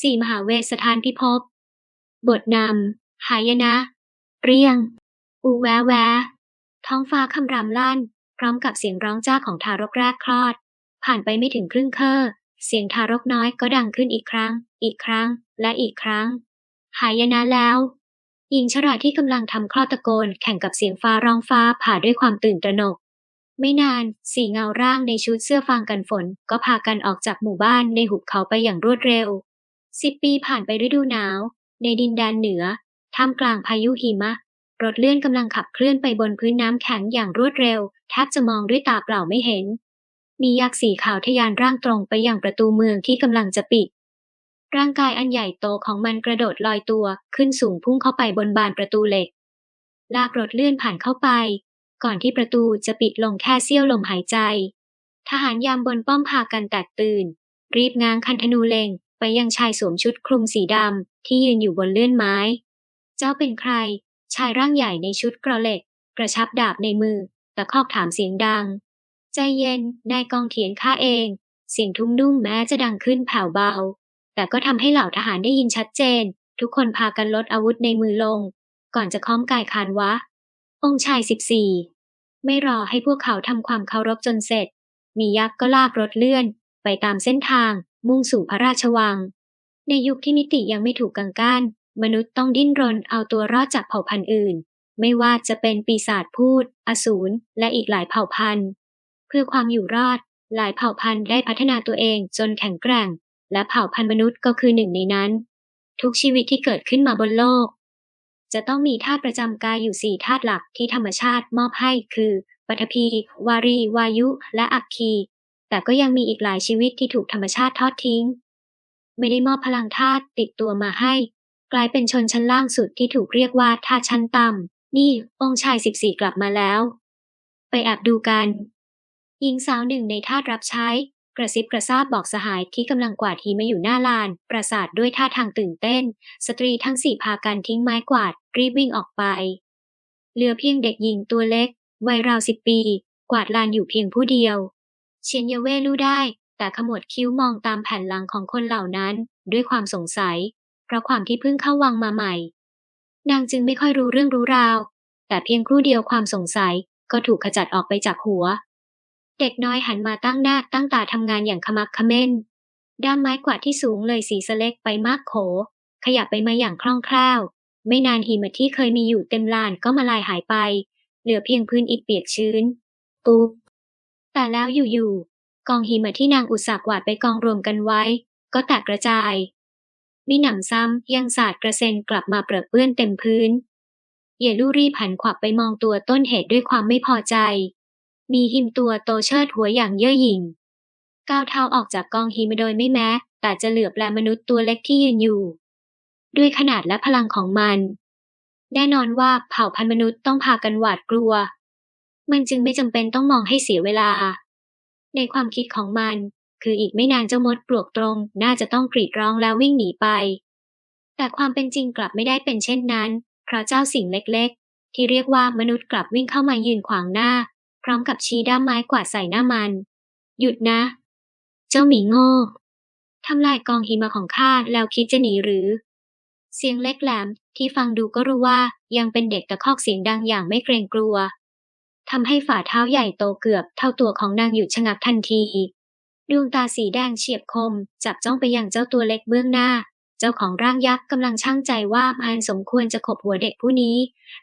สี่มหาเวสสถานพิภพ บทนำหายนะ เรียง อูแวแว ท้องฟ้าคำรามลั่น พร้อมกับเสียงร้องจ้าของทารกแรกคลอด ผ่านไปไม่ถึงครึ่งเคอเสียงทารกน้อยก็ดังขึ้นอีกครั้ง อีกครั้ง และอีกครั้ง หายนะแล้วหญิงชราที่กำลังทำคลอดตะโกนแข่งกับเสียงฟ้าร้องฟ้าผ่าด้วยความตื่นตระหนก ไม่นาน สี่เงาร่างในชุดเสื้อฟางกันฝน ก็พากันออกจากหมู่บ้านในหุบเขาไปอย่างรวดเร็ว สิบปีผ่านไปฤดูหนาว ในดินแดนเหนือ ท่ามกลางพายุหิมะ รถเลื่อนกำลังขับเคลื่อนไปบนพื้นน้ำแข็งอย่างรวดเร็ว แทบจะมองด้วยตาเปล่าไม่เห็น มียักษ์สีขาวทะยานร่างตรงไปยังประตูเมืองที่กำลังจะปิด ร่างกายอันใหญ่โตของมันกระโดดลอยตัวขึ้นสูงพุ่งเข้าไปบนบานประตูเหล็ก ลากรถเลื่อนผ่านเข้าไป ก่อนที่ประตูจะปิดลงแค่เสี้ยวลมหายใจ ทหารยามบนป้อมพากันแตกตื่น รีบง้างคันธนูเล็ง ไปยังชายสวมชุดคลุมสีดำที่ยืนอยู่บนเลื่อนไม้ เจ้าเป็นใคร ชายร่างใหญ่ในชุดกระเหล็ก กระชับดาบในมือตะคอกถามเสียงดัง ใจเย็นนายกองเขียนข้าเอง เสียงทุ้มนุ่มแม้จะดังขึ้นแผ่วเบา แต่ก็ทำให้เหล่าทหารได้ยินชัดเจน ทุกคนพากันลดอาวุธในมือลง ก่อนจะค้อมกายคานวะ องค์ชายสิบสี่ไม่รอให้พวกเขาทำความเคารพจนเสร็จ มียักษ์ก็ลากรถเลื่อน ไปตามเส้นทาง มุ่งสู่พระราชวัง ในยุคที่มิติยังไม่ถูกกังก้านมนุษย์ต้องดิ้นรนเอาตัวรอดจากเผ่าพันธุ์อื่น ไม่ว่าจะเป็นปีศาจพูด อสูร และอีกหลายเผ่าพันธุ์ เพื่อความอยู่รอด หลายเผ่าพันธุ์ได้พัฒนาตัวเองจนแข็งแกร่ง และเผ่าพันธุ์มนุษย์ก็คือหนึ่งในนั้น ทุกชีวิตที่เกิดขึ้นมาบนโลก จะต้องมีธาตุประจำกายอยู่สี่ธาตุหลักที่ธรรมชาติมอบให้คือปฐพีวารี วายุ และอัคคี แต่ก็ยังมีอีกหลายชีวิตที่ถูกธรรมชาติทอดทิ้ง ไม่ได้มอบพลังธาตุติดตัวมาให้ กลายเป็นชนชั้นล่างสุดที่ถูกเรียกว่าธาตุชั้นต่ำนี่องค์ชายสิบสี่กลับมาแล้ว ไปแอบดูกันหญิงสาวหนึ่งในทาสรับใช้ กระซิบกระซาบบอกสหายที่กำลังกวาดหิมะอยู่หน้าลาน ปราสาทด้วยท่าทางตื่นเต้น สตรีทั้งสี่พากันทิ้งไม้กวาด รีบวิ่งออกไป เหลือเพียงเด็กหญิงตัวเล็ก วัยราวสิบปี กวาดลานอยู่เพียงผู้เดียว เชียนเยเว่รู้ได้ แต่ขมวดคิ้วมองตามแผ่นหลังของคนเหล่านั้นด้วยความสงสัย เพราะความที่เพิ่งเข้าวังมาใหม่ นางจึงไม่ค่อยรู้เรื่องรู้ราว แต่เพียงครู่เดียวความสงสัยก็ถูกขจัดออกไปจากหัว เด็กน้อยหันมาตั้งหน้าตั้งตาทำงานอย่างขมักเขม้น ด้ามไม้กวาดที่สูงเลยสีสเล็กไปมากโข ขยับไปมาอย่างคล่องแคล่ว ไม่นานหิมะที่เคยมีอยู่เต็มลานก็มาลายหายไป เหลือเพียงพื้นอิฐเปียกชื้นปุ๊ แต่แล้วอยู่ๆกองหิมะที่นางอุตส่าห์กวาดไปกองรวมกันไว้ ก็แตกกระจายมิหนำซ้ำยังสาดกระเซ็นกลับมาเปรอะเปื้อนเต็มพื้น เยลูรีบหันขวับไปมองตัวต้นเหตุด้วยความไม่พอใจ มีหิมตัวโตเชิดหัวอย่างเย่อหยิ่งก้าวเท้าออกจากกองหิมะโดยไม่แม้ แต่จะเหลือบแลมนุษย์ตัวเล็กที่ยืนอยู่ ด้วยขนาดและพลังของมัน แน่นอนว่าเผ่าพันธุ์มนุษย์ต้องพากันหวาดกลัว มันจึงไม่จำเป็นต้องมองให้เสียเวลา ในความคิดของมัน คืออีกไม่นานเจ้ามดปลวกตรง น่าจะต้องกรีดร้องแล้ววิ่งหนีไป แต่ความเป็นจริงกลับไม่ได้เป็นเช่นนั้น เพราะเจ้าสิ่งเล็กๆ ที่เรียกว่ามนุษย์กลับวิ่งเข้ามายืนขวางหน้า พร้อมกับชี้ด้ามไม้กวาดใส่หน้ามัน หยุดนะ เจ้าหมีโง่ทำลายกองหิมะของข้าแล้วคิดจะหนีหรือ เสียงเล็กแหลมที่ฟังดูก็รู้ว่ายังเป็นเด็กตะคอกเสียงดังอย่างไม่เกรงกลัว ทำให้ฝ่าเท้าใหญ่โตเกือบเท่าตัวของนางหยุดชะงักทันทีดวงตาสีแดงเฉียบคม จับจ้องไปยังเจ้าตัวเล็กเบื้องหน้า เจ้าของร่างยักษ์กำลังช่างใจว่ามันสมควรจะขบหัวเด็กผู้นี้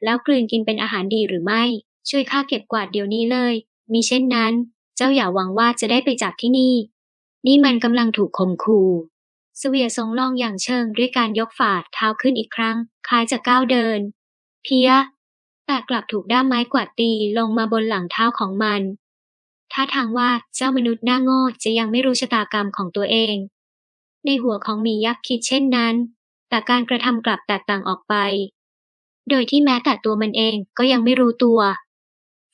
แล้วกลืนกินเป็นอาหารดีหรือไม่ ช่วยข้าเก็บกวาดเดี๋ยวนี้เลยมีเช่นนั้น เจ้าอย่าหวังว่าจะได้ไปจากที่นี่ นี่มันกำลังถูกข่มขู่เสวียทรงลองอย่างเชิงด้วยการยกฝ่าเท้าขึ้นอีกครั้ง คล้ายจะก้าวเดิน เพีย แต่กลับถูกด้ามไม้กวาดตีลงมาบนหลังเท้าของมันท่าทางว่าเจ้ามนุษย์หน้าโง่จะยังไม่รู้ชะตากรรมของตัวเอง ในหัวของมียักษ์คิดเช่นนั้น แต่การกระทำกลับแตกต่างออกไป โดยที่แม้แต่ตัวมันเองก็ยังไม่รู้ตัว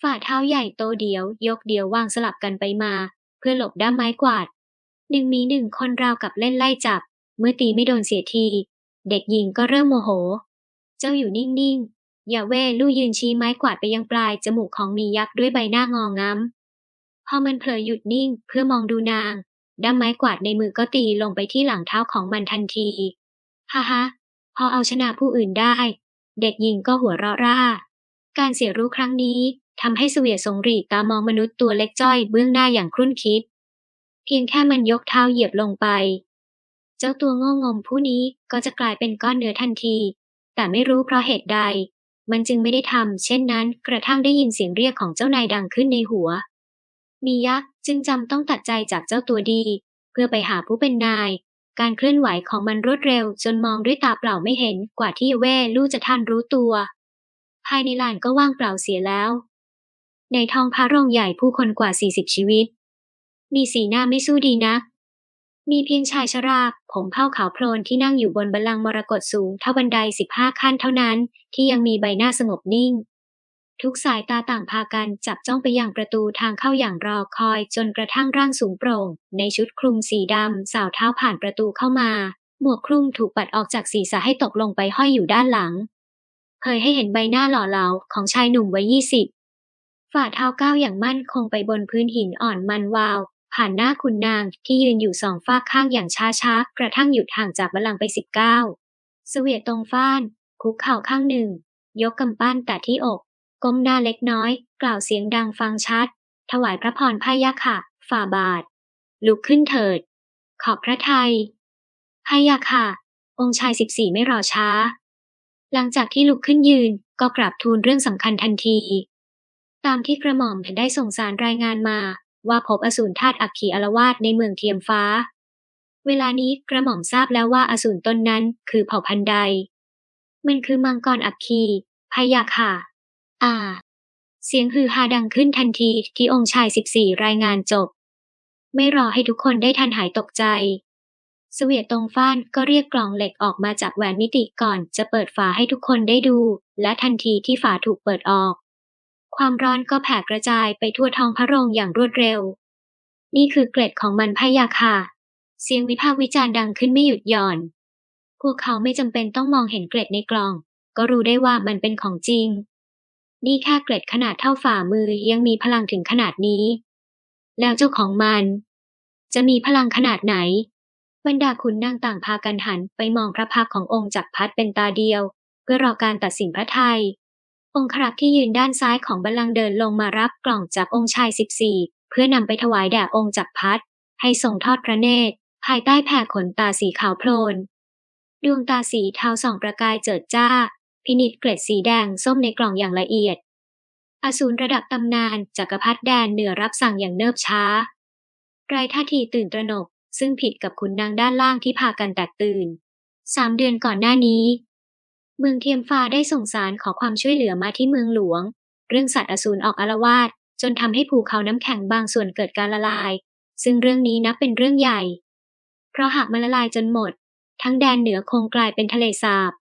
ฝ่าเท้าใหญ่โตเดียว ยกเดียววางสลับกันไปมา เพื่อหลบด้ามไม้กวาดหนึ่งมีหนึ่งคนราวกับเล่นไล่จับ เมื่อตีไม่โดนเสียที เด็กหญิงก็เริ่มโมโห เจ้าอยู่นิ่งๆ ยาเว่ลู่ยืนชี้ไม้กวาดไปยังปลายจมูกของมียักษ์ด้วยใบหน้างองง้ำ พอมันเผลอหยุดนิ่งเพื่อมองดูนาง ด้ามไม้กวาดในมือก็ตีลงไปที่หลังเท้าของมันทันที ฮ่าฮะพอเอาชนะผู้อื่นได้ เด็กหญิงก็หัวเราะร่า การเสียรู้ครั้งนี้ทำให้เสวียสงรีตามองมนุษย์ตัวเล็กจ้อยเบื้องหน้าอย่างครุ่นคิด เพียงแค่มันยกเท้าเหยียบลงไป เจ้าตัวโง่งมผู้นี้ก็จะกลายเป็นก้อนเนื้อทันที แต่ไม่รู้เพราะเหตุใด มันจึงไม่ได้ทำเช่นนั้นกระทั่งได้ยินเสียงเรียกของเจ้านายดังขึ้นในหัว มียักษ์จึงจำต้องตัดใจจากเจ้าตัวดี เพื่อไปหาผู้เป็นนาย การเคลื่อนไหวของมันรวดเร็ว จนมองด้วยตาเปล่าไม่เห็นกว่าที่เว่ลู่จะทันรู้ตัว ภายในลานก็ว่างเปล่าเสียแล้ว ในท้องพระโรงใหญ่ผู้คนกว่า 40 ชีวิต มีสีหน้าไม่สู้ดีนัก มีเพียงชายชรา ผมเผ้าขาวโพลนที่นั่งอยู่บนบัลลังก์มรกตสูงเท่าบันได15ขั้นเท่านั้นที่ยังมีใบหน้าสงบนิ่ง ทุกสายตาต่างพากันจับจ้องไปยังประตูทางเข้าอย่างรอคอยจนกระทั่งร่างสูงโปร่ง ในชุดคลุมสีดำสาวเท้าผ่านประตูเข้ามา หมวกคลุมถูกปัดออกจากศีรษะให้ตกลงไปห้อยอยู่ด้านหลังเผยให้เห็นใบหน้าหล่อเหลาของชายหนุ่มวัยยี่สิบฝ่าเท้าก้าวอย่างมั่นคงไปบนพื้นหินอ่อนมันวาว ผ่านหน้าคุณนางที่ยืนอยู่สองฝาข้างอย่างช้าช้ากระทั่งหยุดห่างจากบัลลังก์ไปสิบเก้าเสวียตรงฟ้าน คุกเข่าข้างหนึ่ง ยกกำปั้นแต่ที่อก ก้มหน้าเล็กน้อย กล่าวเสียงดังฟังชัด ถวายพระพรพายะค่ะ ฝ่าบาท ลุกขึ้นเถิด ขอบพระทัยพายะค่ะ องค์ชายสิบสี่ไม่รอช้า หลังจากที่ลุกขึ้นยืนก็กราบทูลเรื่องสำคัญทันที ตามที่กระหม่อมได้ส่งสารรายงานมา ว่าพบอสูรธาตุอักขีอารวาสในเมืองเทียมฟ้า เวลานี้กระหม่อมทราบแล้วว่าอสูรตนนั้นคือเผ่าพันธุ์ใด มันคือมังกรอักขีพายะค่ะ อ่า เสียงฮือฮาดังขึ้นทันทีที่องค์ชายสิบสี่รายงานจบ ไม่รอให้ทุกคนได้ทันหายตกใจสเสวียตรงฟ้านก็เรียกกล่องเหล็กออกมาจากแหวนมิติก่อนจะเปิดฝาให้ทุกคนได้ดู และทันทีที่ฝาถูกเปิดออก ความร้อนก็แผ่กระจายไปทั่วท้องพระโรงอย่างรวดเร็ว นี่คือเกล็ดของมันพะยาค่ะ เสียงวิพากษ์วิจารณ์ดังขึ้นไม่หยุดหย่อน พวกเขาไม่จำเป็นต้องมองเห็นเกล็ดในกล่อง ก็รู้ได้ว่ามันเป็นของจริง นี่แค่เกล็ดขนาดเท่าฝ่ามือยังมีพลังถึงขนาดนี้ แล้วเจ้าของมัน จะมีพลังขนาดไหนบรรดาขุนนางต่างพากันหันไปมองพระพักขององค์จักรพรรดิเป็นตาเดียว เพื่อรอการตัดสินพระทัย องครักษ์ที่ยืนด้านซ้ายของบัลลังก์เดินลงมารับกล่องจากองค์ชายสิบสี่เพื่อนำไปถวายแด่องค์จักรพรรดิให้ทรงทอดพระเนตร ภายใต้แผ่ขนตาสีขาวโพลน ดวงตาสีเทาส่องประกายเจิดจ้า พินิจเกล็ดสีแดงส้มในกล่องอย่างละเอียด อสูรระดับตำนานจักรพรรดิแดนเหนือรับสั่งอย่างเนิบช้าไรท่าทีตื่นตระหนกซึ่งผิดกับขุนนางด้านล่างที่พากันแตกตื่นสามเดือนก่อนหน้านี้ เมืองเทียมฟ้าได้ส่งสารขอความช่วยเหลือมาที่เมืองหลวง เรื่องสัตว์อสูรออกอารวาสจนทำให้ภูเขาน้ำแข็งบางส่วนเกิดการละลาย ซึ่งเรื่องนี้นับเป็นเรื่องใหญ่ เพราะหากมันละลายจนหมด ทั้งแดนเหนือคงกลายเป็นทะเลสาบ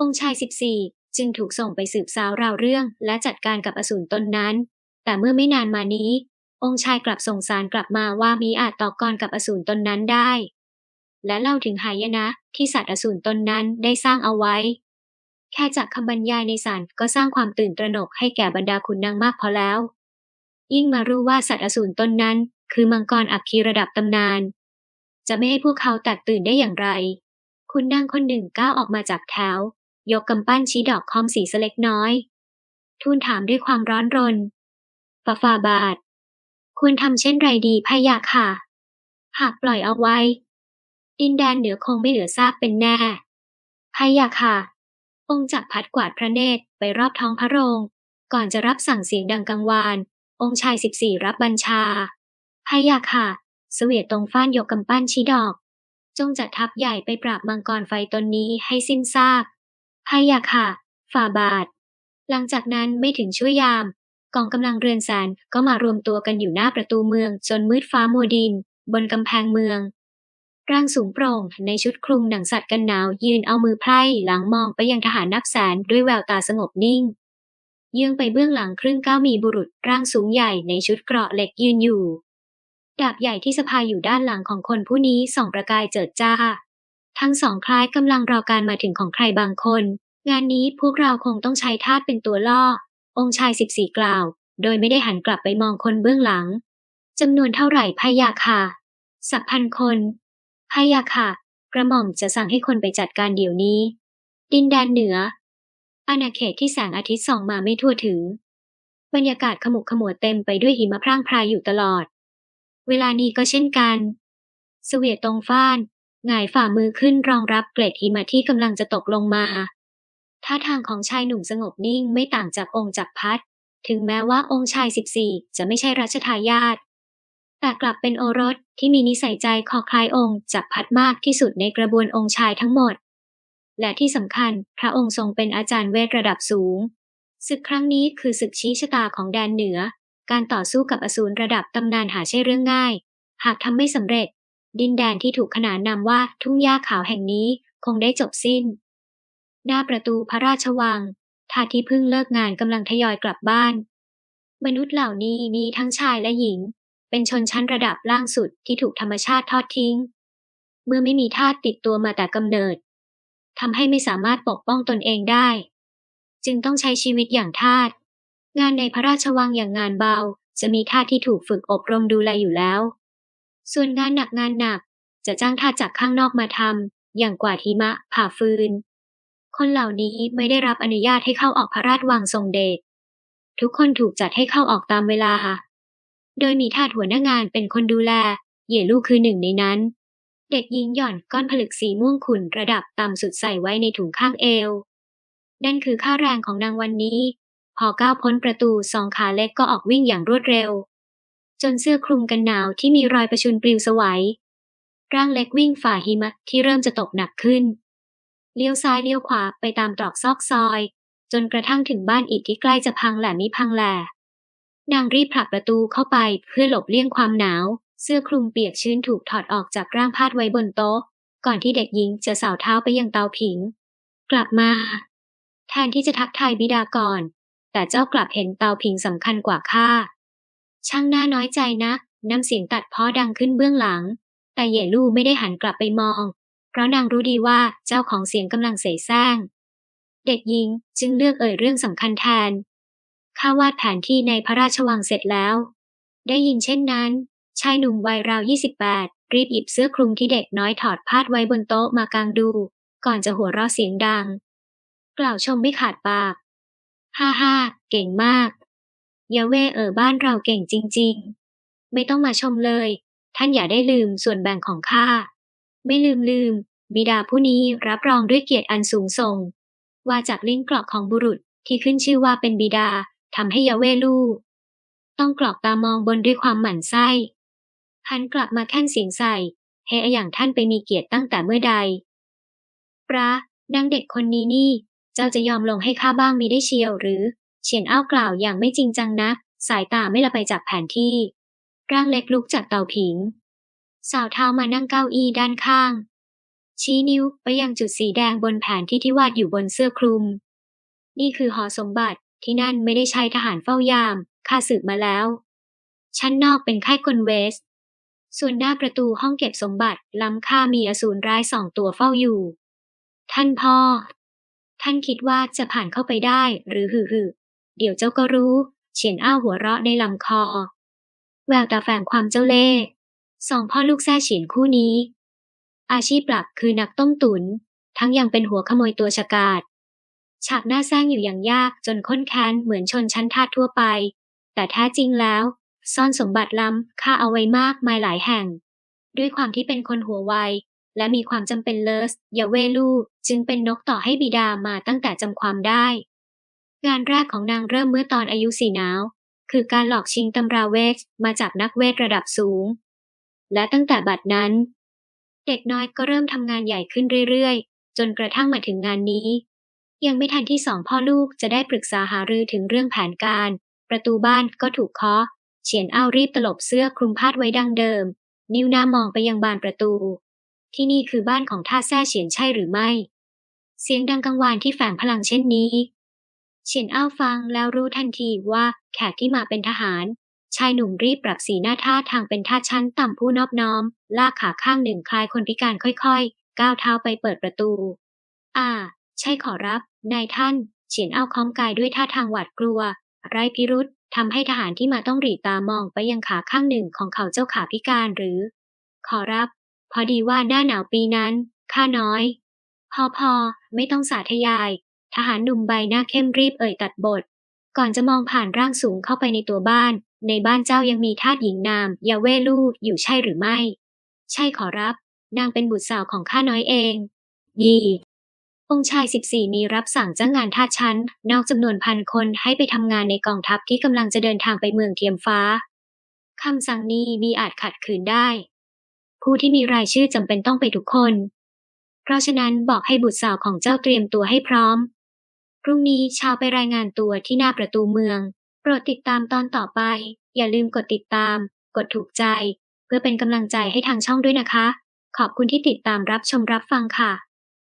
องค์ชายสิบสี่จึงถูกส่งไปสืบสาวราวเรื่อง และจัดการกับอสูรตนนั้น แต่เมื่อไม่นานมานี้ องค์ชายกลับส่งสารกลับมาว่ามีอาจต่อกรกับอสูรตนนั้นได้ และเล่าถึงหายนะที่สัตว์อสูรตนนั้นได้สร้างเอาไว้ แค่จากคำบรรยายในสารก็สร้างความตื่นตระหนกให้แก่บรรดาขุนนางมากพอแล้ว ยิ่งมารู้ว่าสัตว์อสูรตนนั้น คือมังกรอัคคีระดับตำนาน จะไม่ให้พวกเขาแตกตื่นได้อย่างไร คุณนางคนหนึ่งก้าวออกมาจากแถวยกกำปั้นชี้ดอกคอมสีสเล็กน้อย ทูลถามด้วยความร้อนรนฟาฟาบาท ควรทำเช่นไรดีพยะค่ะ หากปล่อยเอาไว้ ดินแดนเหนือคงไม่เหลือซากเป็นแน่พยะค่ะ องค์จักรพัดกวาดพระเนตรไปรอบท้องพระโรง ก่อนจะรับสั่งเสียงดังกังวาน องค์ชายสิบสี่รับบัญชาพะยะค่ะ เสวียตรงฟ้านยกกำปั้นชี้ดอก จงจัดทัพใหญ่ไปปราบมังกรไฟตนนี้ให้สิ้นซากพายะค่ะ ฝ่าบาท หลังจากนั้นไม่ถึงช่วยยาม กองกำลังเรือนแสนก็มารวมตัวกันอยู่หน้าประตูเมืองจนมืดฟ้ามัวดิน บนกำแพงเมือง ร่างสูงโปร่งในชุดคลุมหนังสัตว์กันหนาว ยืนเอามือไพร่หลังมองไปยังทหารนับแสนด้วยแววตาสงบนิ่ง เยื่องไปเบื้องหลังครึ่งก้าวมีบุรุษร่างสูงใหญ่ในชุดเกราะเหล็กยืนอยู่ดาบใหญ่ที่สะพายอยู่ด้านหลังของคนผู้นี้ส่องประกายเจิดจ้า ทั้งสองคล้ายกำลังรอการมาถึงของใครบางคน งานนี้พวกเราคงต้องใช้ทาสเป็นตัวล่อ องค์ชายสิบสี่กล่าว โดยไม่ได้หันกลับไปมองคนเบื้องหลังจำนวนเท่าไหร่พยะค่ะ สักพันคน พะยะค่ะ กระหม่อมจะสั่งให้คนไปจัดการเดี๋ยวนี้ ดินแดนเหนือ อาณาเขตที่แสงอาทิตย์ส่องมาไม่ทั่วถึง บรรยากาศขมุกขมัวเต็มไปด้วยหิมะพร่างพรายอยู่ตลอด เวลานี้ก็เช่นกัน สเวียตรงฟ้านหงายฝ่ามือขึ้นรองรับเกล็ดหิมะที่กำลังจะตกลงมาท่าทางของชายหนุ่มสงบนิ่งไม่ต่างจากองค์จักรพรรดิถึงแม้ว่าองค์ชายสิบสี่จะไม่ใช่รัชทายาท แต่กลับเป็นโอรสที่มีนิสัยใจคอคล้ายองค์จักพรรดิมากที่สุดในกระบวนองค์ชายทั้งหมด และที่สำคัญพระองค์ทรงเป็นอาจารย์เวทระดับสูง ศึกครั้งนี้คือศึกชี้ชะตาของแดนเหนือ การต่อสู้กับอสูรระดับตำนานหาใช่เรื่องง่าย หากทำไม่สำเร็จ ดินแดนที่ถูกขนานนามว่าทุ่งหญ้าขาวแห่งนี้คงได้จบสิ้น หน้าประตูพระราชวังทาที่เพิ่งเลิกงานกำลังทยอยกลับบ้าน มนุษย์เหล่านี้มีทั้งชายและหญิง เป็นชนชั้นระดับล่างสุดที่ถูกธรรมชาติทอดทิ้ง เมื่อไม่มีทาสติดตัวมาแต่กำเนิดทำให้ไม่สามารถปกป้องตนเองได้ จึงต้องใช้ชีวิตอย่างทาสงานในพระราชวังอย่างงานเบา จะมีทาสที่ถูกฝึกอบรมดูแลอยู่แล้ว ส่วนงานหนักงานหนักจะจ้างทาสจากข้างนอกมาทำอย่างกว่าดหิมะผ่าฟืน คนเหล่านี้ไม่ได้รับอนุญาตให้เข้าออกพระราชวังทรงเดชทุกคนถูกจัดให้เข้าออกตามเวลา โดยมีทาสหัวหน้างานเป็นคนดูแล เหย่ลูกคือหนึ่งในนั้น เด็กหญิงหย่อนก้อนผลึกสีม่วงขุ่นระดับต่ำสุดใส่ไว้ในถุงข้างเอว นั่นคือค่าแรงของนางวันนี้ พอก้าวพ้นประตูสองขาเล็กก็ออกวิ่งอย่างรวดเร็ว จนเสื้อคลุมกันหนาวที่มีรอยประชุนปลิวสวัย ร่างเล็กวิ่งฝ่าหิมะที่เริ่มจะตกหนักขึ้น เลี้ยวซ้ายเลี้ยวขวาไปตามตรอกซอกซอย จนกระทั่งถึงบ้านอิฐที่ใกล้จะพังแหล่มิพังแหล่ นางรีบผลักประตูเข้าไปเพื่อหลบเลี่ยงความหนาว เสื้อคลุมเปียกชื้นถูกถอดออกจากร่างพาดไว้บนโต๊ะ ก่อนที่เด็กหญิงจะสาวเท้าไปยังเตาผิง กลับมา แทนที่จะทักทายบิดาก่อน แต่เจ้ากลับเห็นเตาผิงสำคัญกว่าข้าช่างน่าน้อยใจนะน้ำเสียงตัดพ้อดังขึ้นเบื้องหลัง แต่เยลู่ไม่ได้หันกลับไปมอง เพราะนางรู้ดีว่าเจ้าของเสียงกำลังเสแสร้ง เด็กหญิงจึงเลือกเอ่ยเรื่องสำคัญแทน ข้าวาดแผนที่ในพระราชวังเสร็จแล้ว ได้ยินเช่นนั้น ชายหนุ่มวัยราว 28 รีบหยิบเสื้อคลุมที่เด็กน้อยถอดพาดไว้บนโต๊ะมากางดู ก่อนจะหัวเราะเสียงดัง กล่าวชมไม่ขาดปาก ฮ่าฮ่าเก่งมากยาเวเออบ้านเราเก่งจริง ๆ ไม่ต้องมาชมเลย ท่านอย่าได้ลืมส่วนแบ่งของข้า ไม่ลืมลืม บิดาผู้นี้รับรองด้วยเกียรติอันสูงส่ง ว่าจากลิ้นกรอกของบุรุษที่ขึ้นชื่อว่าเป็นบิดา ทำให้ยาเวลูกต้องกรอกตามองบนด้วยความหมั่นไส้หันกลับมาแค่นเสียงใส่เฮอย่างท่านไปมีเกียรติตั้งแต่เมื่อใด ปราดังเด็กคนนี้นี่ เจ้าจะยอมลงให้ข้าบ้างมีได้เชียวหรือ เฉียนอ้าวกล่าวอย่างไม่จริงจังนักสายตาไม่ละไปจากแผนที่ ร่างเล็กลุกจากเตาผิง สาวเท้ามานั่งเก้าอี้ด้านข้าง ชี้นิ้วไปยังจุดสีแดงบนแผนที่ที่วาดอยู่บนเสื้อคลุม นี่คือหอสมบัติ ที่นั่นไม่ได้ใช้ทหารเฝ้ายามข้าสืบมาแล้ว ชั้นนอกเป็นค่ายกลเวส ส่วนหน้าประตูห้องเก็บสมบัติ ล้ำค่ามีอสูรร้ายสองตัวเฝ้าอยู่ ท่านพ่อ ท่านคิดว่าจะผ่านเข้าไปได้หรือหือหือเดี๋ยวเจ้าก็รู้เฉียนอ้าวหัวเราะในลำคอ แววตาแฝงความเจ้าเล่ห์สองพ่อลูกแซ่เฉียนคู่นี้ อาชีพหลักคือนักต้มตุนทั้งยังเป็นหัวขโมยตัวฉกาจ ฉากหน้าแซงอยู่อย่างยากจนค้นแค้นเหมือนชนชั้นทาสทั่วไป แต่แท้จริงแล้ว ซ่อนสมบัติล้ำค่าเอาไว้มากมายหลายแห่ง ด้วยความที่เป็นคนหัวไวและมีความจำเป็นเลิศยาเวลูจึงเป็นนกต่อให้บิดามาตั้งแต่จำความได้ งานแรกของนางเริ่มเมื่อตอนอายุสี่หนาว คือการหลอกชิงตำราเวทมาจากนักเวทระดับสูง และตั้งแต่บัดนั้น เด็กน้อยก็เริ่มทำงานใหญ่ขึ้นเรื่อยๆ จนกระทั่งมาถึงงานนี้ ยังไม่ทันที่สองพ่อลูกจะได้ปรึกษาหารือถึงเรื่องแผนการ ประตูบ้านก็ถูกเคาะเฉียนอ้าวรีบตลบเสื้อคลุมพาดไว้ดังเดิม นิ้วหน้ามองไปยังบานประตู ที่นี่คือบ้านของท่าแซ่เฉียนใช่หรือไม่ เสียงดังกังวานที่แฝงพลังเช่นนี้ เฉียนอ้าวฟังแล้วรู้ทันทีว่าแขกที่มาเป็นทหาร ชายหนุ่มรีบปรับสีหน้าท่าทางเป็นท่าชั้นต่ำผู้นอบน้อม ลากขาข้างหนึ่งคลายคนพิการค่อยๆ ก้าวเท้าไปเปิดประตู อ่า ใช่ขอรับ นายท่านเฉียนอ้าค้อมกายด้วยท่าทางหวาดกลัว ไรพิรุษทำให้ทหารที่มาต้องหรีตามองไปยังขาข้างหนึ่งของเขาเจ้าขาพิการหรือ ขอรับ พอดีว่าหน้าหนาวปีนั้นข้าน้อย พอพอไม่ต้องสาธยาย ทหารหนุ่มใบหน้าเข้มรีบเอ่ยตัดบท ก่อนจะมองผ่านร่างสูงเข้าไปในตัวบ้าน ในบ้านเจ้ายังมีทาสหญิงนามยาเวลูอยู่ใช่หรือไม่ ใช่ขอรับ นางเป็นบุตรสาวของข้าน้อยเอง ยี องค์ชายสิบสี่มีรับสั่งจ้างงานทาสชั้น นอกจำนวนพันคนให้ไปทำงานในกองทัพที่กำลังจะเดินทางไปเมืองเทียมฟ้าคำสั่งนี้มีอาจขัดขืนได้ ผู้ที่มีรายชื่อจำเป็นต้องไปทุกคน เพราะฉะนั้นบอกให้บุตรสาวของเจ้าเตรียมตัวให้พร้อม พรุ่งนี้ช้าไปรายงานตัวที่หน้าประตูเมือง โปรดติดตามตอนต่อไป อย่าลืมกดติดตาม กดถูกใจ เพื่อเป็นกำลังใจให้ทางช่องด้วยนะคะ ขอบคุณที่ติดตามรับชมรับฟังค่ะ